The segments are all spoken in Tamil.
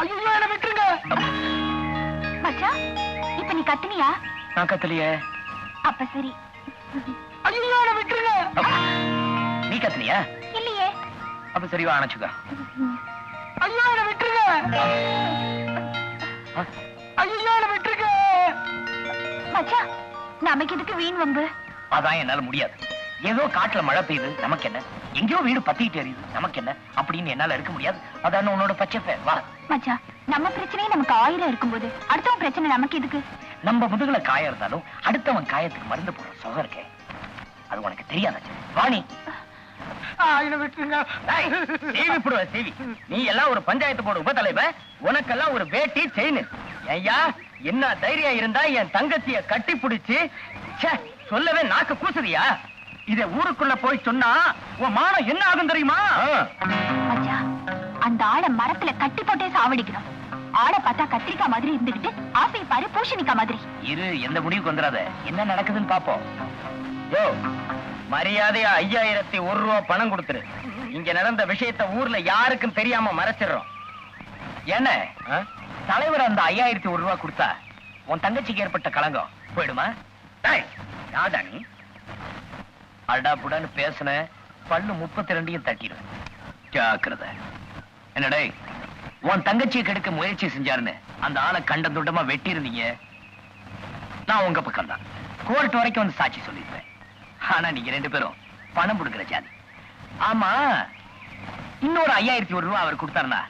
ஐயோ என்ன விட்டுருங்க. மச்சான் இப்ப நீ கத்துனியா? நான் கத்தலையே. அப்ப சரி. ஐயோ என்ன விட்டுருங்க. நீ கத்தலையா? இல்லையே. அப்ப சரி வா அணைச்சுக்க. ஐயோ என்ன விட்டுருங்க. ஐயோ என்ன விட்டுருங்க. மச்சான் நமக்கு எதுக்கு வீண் வம்பு? அதான் என்னால முடியாது. ஏதோ காட்டுல மழை பெய்யுது நமக்கு என்ன? எங்கேயோ வீடு பத்திட்டு எரியுது நமக்கு என்ன? அப்படின்னு என்னால இருக்க முடியாது. அதான் உன்னோட பச்சை வா. மச்சான் நம்ம பிரச்சனையே நமக்கு ஆயிரம் இருக்கும்போது அடுத்தவன் பிரச்சனை நமக்கு எதுக்கு? நம்ம முதுகுல காயம் இருந்தாலும் அடுத்தவன் காயத்துக்கு மருந்து போடுற சுகம் இருக்கே. அது உனக்கு தெரியாத வாணி நீ. எல்லாம் ஒரு பஞ்சாயத்து போர்டு உப தலைவர் உனக்கெல்லாம் ஒரு வேட்டி செயின். ஐயா என்ன தைரியம் இருந்தா என் தங்கச்சிய கட்டி பிடிச்சு ச்சே, சொல்லவே நாக்கு கூசுதியா? இத ஊருக்குள்ள போய் சொன்னா உன் மானம் என்ன ஆகும் தெரியுமா? அந்த ஆளை மரத்துல கட்டி போட்டே சாவடிக்கணும். ஆளை பார்த்தா கத்திரிக்காய் மாதிரி இருந்துகிட்டு ஆசை பாரு பூசணிக்காய் மாதிரி. இரு எந்த முடிவுக்கு வந்துடாத. என்ன நடக்குதுன்னு பாப்போம். யோ மரியாதையா ஐயாயிரத்தி ஒரு ரூபா பணம் கொடுத்துரு. இங்க நடந்த விஷயத்த ஊர்ல யாருக்கும் தெரியாம மறைச்சிடுறோம். என்ன? தலைவர் அந்த ஐயாயிரத்தி ஒரு ரூபா கொடுத்தா உன் தங்கச்சிக்கு ஏற்பட்ட களங்கம் போயிடுமா? டேய், யார்டா அடா புடான்னு பேசுன பல்லு முப்பத்தி ரெண்டையும் தட்டிடுவேன் ஜாக்கிரத. என்னடே உன் தங்கச்சியை கெடுக்க முயற்சி செஞ்சாருன்னு அந்த ஆளை கண்ட துண்டமா வெட்டியிருந்தீங்க? நான் உங்க பக்கம் தான் கோர்ட் வரைக்கும் வந்து சாட்சி சொல்லியிருப்பேன். ஆனா நீங்க ரெண்டு பேரும் பணம் கொடுக்குற ஜாதி. ஆமா இன்னொரு ஐயாயிரத்தி ஒரு ரூபா அவர் கொடுத்தாருனா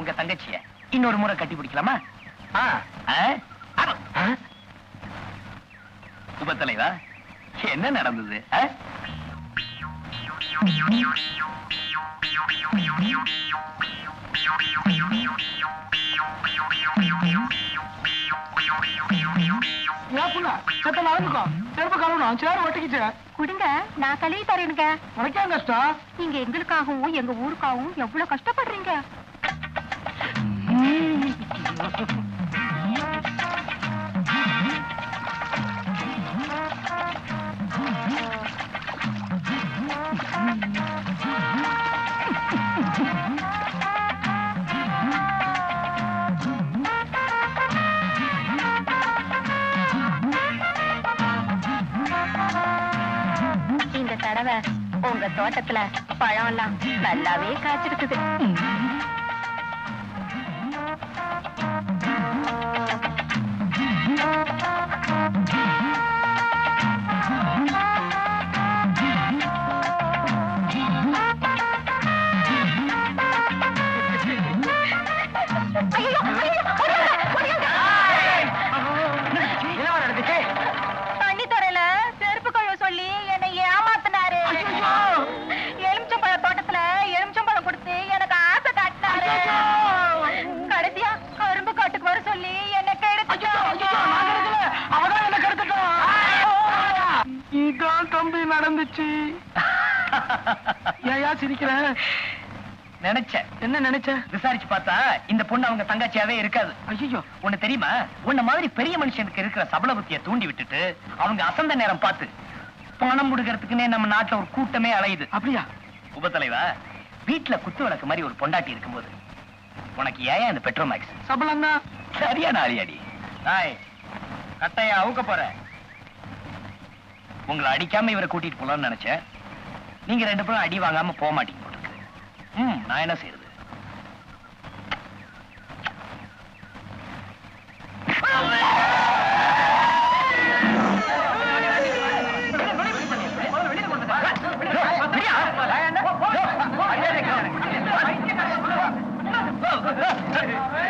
உங்க தங்கச்சிய இன்னொரு முறை கட்டி பிடிக்கலாமா? உப தலைவா என்ன நடந்தது குடுங்க நான் கழுவி தரேனுங்க உனக்கே கஷ்டம்? நீங்க எங்களுக்காகவும் எங்க ஊருக்காகவும் எவ்வளவு கஷ்டப்படுறீங்க? உங்க தோட்டத்துல பழம் எல்லாம் நல்லாவே காய்ச்சிருக்குது. நடந்துச்சு ஏயா சிரிக்கிற? நினைச்சேன். என்ன நினைச்ச? விசாரிச்சு பார்த்தா இந்த பொண்ணு அவங்க தங்கச்சியாவே இருக்காது. ஐயோ உன்னை தெரியுமா? உன்ன மாதிரி பெரிய மனுஷனுக்கு இருக்கிற சபல புத்தியை தூண்டி விட்டுட்டு அவங்க அசந்த நேரம் பார்த்து பணம் முடுக்கிறதுக்குன்னே நம்ம நாட்டுல ஒரு கூட்டமே அலையுது. அப்படியா? உபத்தலைவா வீட்டுல குத்து விளக்கு மாதிரி ஒரு பொண்டாட்டி இருக்கும்போது உனக்கு ஏன் இந்த பெட்ரோல் மேக்ஸ் சபலம் தான் சரியான நாய் கட்டையா அவுக்க போற. உங்களை அடிக்காம இவரை கூட்டிட்டு போலாம்னு நினைச்சேன். நீங்க ரெண்டு பேரும் அடி வாங்காம போக மாட்டீங்க ம் நான் என்ன செய்யறது Hey!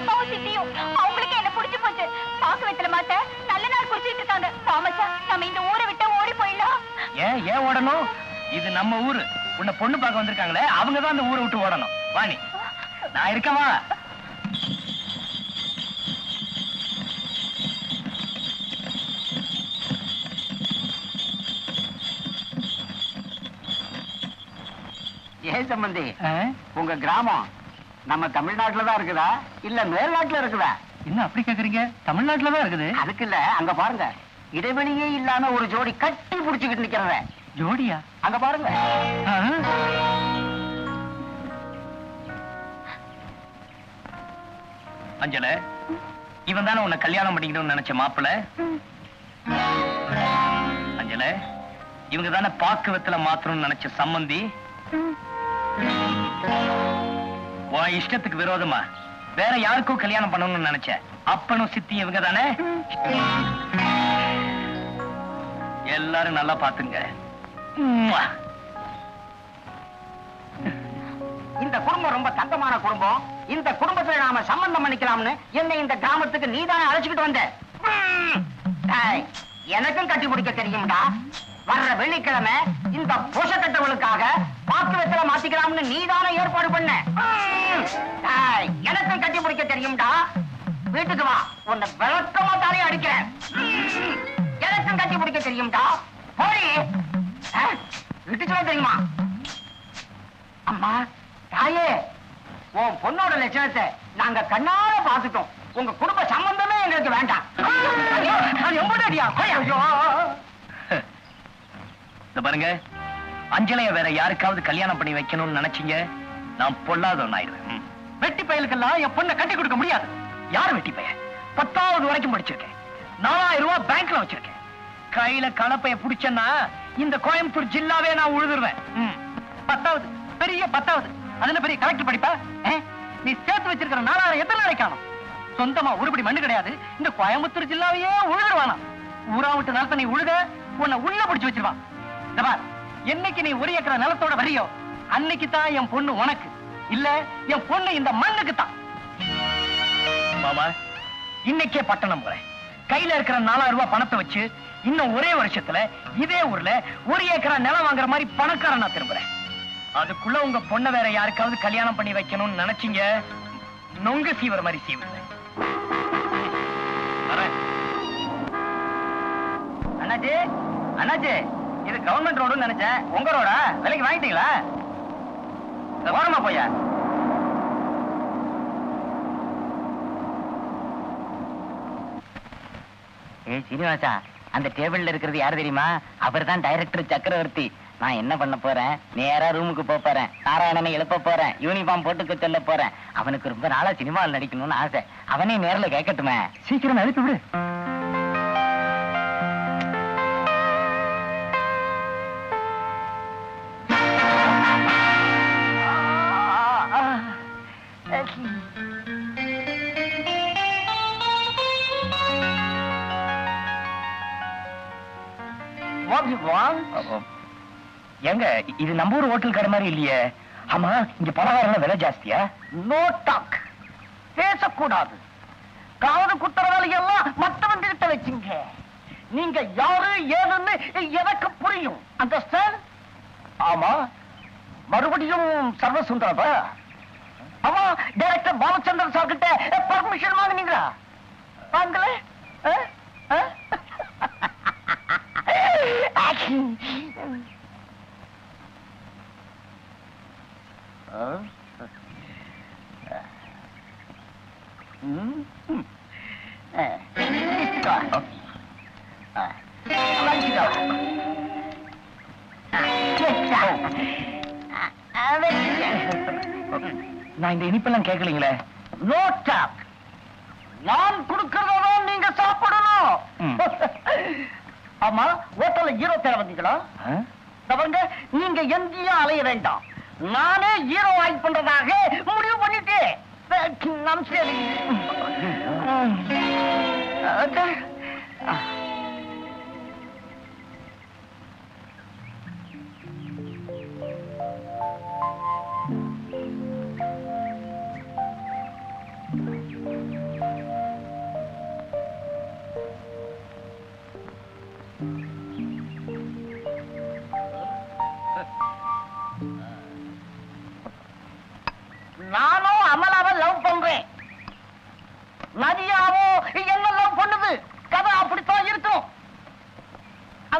அப்பாவும் சித்தியும் அவங்களுக்கு என்ன பிடிச்சு போச்சு? பாக்க வைத்துல மாட்ட நல்ல நாள் குடிச்சிட்டு இருக்காங்க. பாமச்சா நம்ம இந்த ஊரை விட்டு ஓடி போயிடலாம். ஏன் ஏன் ஓடணும்? இது நம்ம ஊரு. உன்னை பொண்ணு பார்க்க வந்திருக்காங்களே அவங்க தான் அந்த ஊரை விட்டு ஓடணும். வாணி நான் இருக்கவா ஏன் சம்பந்தி? உங்க கிராமம் நம்ம தமிழ்நாட்டுல தான் இருக்குதா? இல்ல மேல்நாட்டுல இருக்குதா? என்ன அப்படி கேக்குறீங்க? தமிழ்நாட்டுல தான் இருக்குது. அதுக்கு இல்ல அங்க பாருங்க. இடைவெளியே இல்லாம ஒரு ஜோடி கட்டி புடிச்சுக்கிட்டு நிக்கிறத. ஜோடியா? அங்க பாருங்க? அஞ்சல இவன் தானே உன்னை கல்யாணம் பண்ணிக்கணும்னு நினைச்ச மாப்பிள? அஞ்சல இவங்க தானே பாக்கு வெத்தல மாத்தணும்னு நினைச்ச சம்மந்தி? உன் இஷ்டத்துக்கு விரோதமா? வேற யாருக்கும் கல்யாணம் பண்ணணும்னு நினைச்ச அப்பனும் சித்தி இவங்க தானே? எல்லாரும் நல்லா பாத்துங்க இந்த குடும்பம் ரொம்ப தங்கமான குடும்பம். இந்த குடும்பத்துல நாம சம்பந்தம் பண்ணிக்கலாம்னு என்னை இந்த கிராமத்துக்கு நீதானே அழைச்சுக்கிட்டு வந்த. எனக்கும் கட்டி பிடிக்க தெரியும்டா. வர்ற வெள்ளிக்கிழமை இந்த பொசக்கட்டவளுக்காக பாக்கு வெத்தல மாத்திக்கலாம்னு நீதான ஏற்பாடு பண்ண. எனக்கும் கட்டி முடிக்க தெரியும்டா? வீட்டுக்கு வா. உன்னை விளக்கமா தானே அடிக்கிறேன். எனக்கும் கட்டி முடிக்க தெரியும்டா? போடி. வீட்டுக்கு வா தெரியுமா? அம்மா தாயே உன் பொண்ணோட லட்சணத்தை நாங்க கண்ணால பாத்துட்டோம் உங்க குடும்ப சம்பந்தமே எங்களுக்கு வேண்டாம். பாருங்க. அஞ்சலைய வேற யாருக்காவது கல்யாணம் பண்ணி வைக்கணும்னு நினைச்சீங்க? நான் பொல்லாதவன் ஆயிடுவேன் வெட்டி பயலுக்கெல்லாம் என் பொண்ணை கட்டி கொடுக்க முடியாது. யார் வெட்டி பையன்? பத்தாவது வரைக்கும் படிச்சிருக்கேன். நாலாயிரம் ரூபாய் பேங்க்ல வச்சிருக்கேன். கையில கலப்பைய புடிச்சேன்னா இந்த கோயம்புத்தூர் ஜில்லாவே நான் உழுதுருவேன். பத்தாவது. பெரிய பத்தாவது. அதுல பெரிய கலெக்டர் படிப்பா? நீ சேர்த்து வச்சிருக்கிற நாலாயிரம் எத்தனை நாளைக்கு காணும் சொந்தமா உருப்படி மண்ணு கிடையாது. இந்த கோயம்புத்தூர் ஜில்லாவையே உழுதுருவானா? ஊரா விட்டு நிலத்தை நீ உழுக உன்னை உள்ள பிடிச்சு வச்சிருவான். என்னைக்கு நீ ஒரு ஏக்கர நிலத்தோட வரியோ அன்னைக்கு தான் என் பொண்ணு உனக்கு. இல்ல என் பொண்ணு இந்த மண்ணுக்கு தான். மாமா இன்னைக்கே பட்டணம் போறேன் கையில இருக்கிற நாலாயிரம் ரூபாய் பணத்தை வச்சு இன்னும் ஒரே வருஷத்துல இதே ஊர்ல ஒரு ஏக்கரா நிலம் வாங்குற மாதிரி பணக்காரனா திரும்புறேன். அதுக்குள்ள உங்க பொண்ணை வேற யாருக்காவது கல்யாணம் பண்ணி வைக்கணும்னு நினைச்சீங்க? நொங்கு சீவர மாதிரி சீவுங்க. அண்ணாஜி அண்ணாஜி இது கவர்மெண்ட் ரோடுன்னு நினைச்சேன். உங்க ரோடா விலைக்கு வாங்கிட்டீங்களா? ஓரமா போயா ஏய் சீனிவாசா அந்த டேபிள்ல இருக்கிறது யாரு தெரியுமா? அவர் தான் டைரக்டர் சக்கரவர்த்தி. நான் என்ன பண்ண போறேன்? நேரா ரூமுக்கு போக போறேன். நாராயணனை எழுப்ப போறேன். யூனிஃபார்ம் போட்டுக்க சொல்ல போறேன். அவனுக்கு ரொம்ப நாளா சினிமாவில் நடிக்கணும்னு ஆசை. அவனே நேர்ல கேட்கட்டுமே சீக்கிரம் அனுப்பி விடு. எங்க இது நம்ம ஊர் ஹோட்டல் கடை மாதிரி இல்லையே. ஆமா இங்க பலகாரம் விலை ஜாஸ்தியா? நோ டாக் பேசக்கூடாது. காது குத்துற வேலையெல்லாம் மத்தவங்க கிட்ட வச்சுங்க. நீங்க யாரு ஏதுன்னு எனக்கு புரியும். அண்டர்ஸ்டாண்ட் ஆமா. மறுபடியும் சர்வசுந்தரப்பா ஆமா டைரக்டர் பாலச்சந்திரன் சார் கிட்ட பர்மிஷன் வாங்குனீங்களா? வாங்கல? நான் இந்த இனிப்பெல்லாம் கேட்கலீங்களே. நோ டாக் நான் கொடுக்கறதான் நீங்க சாப்பிடணும். ஆமா ஹோட்டல்ல ஹீரோ தேவை வந்தீங்களா? தவங்க நீங்க எங்கேயும் அலைய வேண்டாம். நானே ஹீரோ ஆக்ட் பண்றதாக முடிவு பண்ணிட்டேன். நம்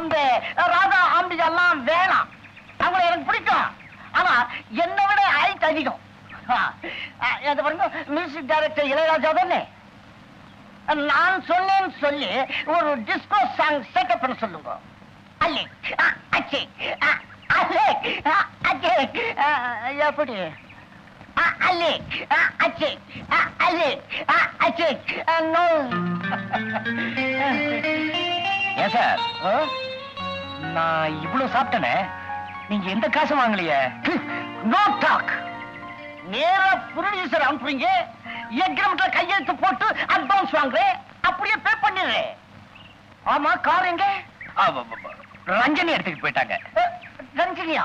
அந்த ராதா ஆம்பிகா எல்லாம் வேணாம். அவங்கள எனக்கு பிடிக்கும். ஆனா என்னை விட ஹைட் அதிகம். மியூசிக் டைரக்டர் இளையராஜா தானே? நான் சொன்னேன்னு சொல்லி ஒரு டிஸ்கோ சாங் செட்டப் பண்ண சொல்லுங்க. அல்லே அச்சே அல்லே அச்சே எப்படி? அல்லே அச்சே அல்லே அச்சே நோ. எஸ் நான் இவ்வளவு சாப்பிட்டேனே நீங்க எந்த காசும் வாங்கலையே? நோ டாக் நேரா ப்ரொடியூசர் அனுப்புறீங்க எக்ரிமெண்ட்ல கையெழுத்து போட்டு அட்வான்ஸ் வாங்குறேன் அப்படியே பே பண்ணிடுறேன் ஆமா கார் எங்க? ரஞ்சனி எடுத்துட்டு போயிட்டாங்க. ரஞ்சினியா.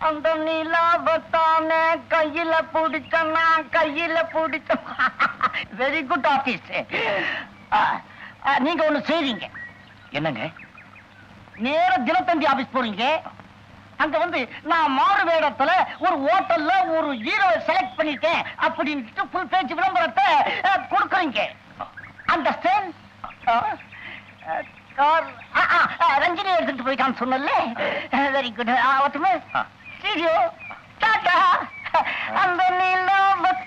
அந்த நிலாவத்தானே கையில பிடிச்சனா கையில பிடிச்ச வெரி குட் ஆபீஸ் நீங்க ஒண்ணு செய்வீங்க. என்னங்க? நேர தினத்தந்தி ஆபீஸ் போறீங்க. அங்க வந்து நான் மாறு வேடத்துல ஒரு ஹோட்டல்ல ஒரு ஹீரோ செலக்ட் பண்ணிட்டேன் அப்படின்னு ஃபுல் பேஜ் விளம்பரத்தை கொடுக்குறீங்க. அண்டர்ஸ்டாண்ட் ரஞ்சினி எடுத்துட்டு போயிட்டான்னு சொன்னல வெரி குட் ஆ. Cheerio tata. அந்த நிலாவத்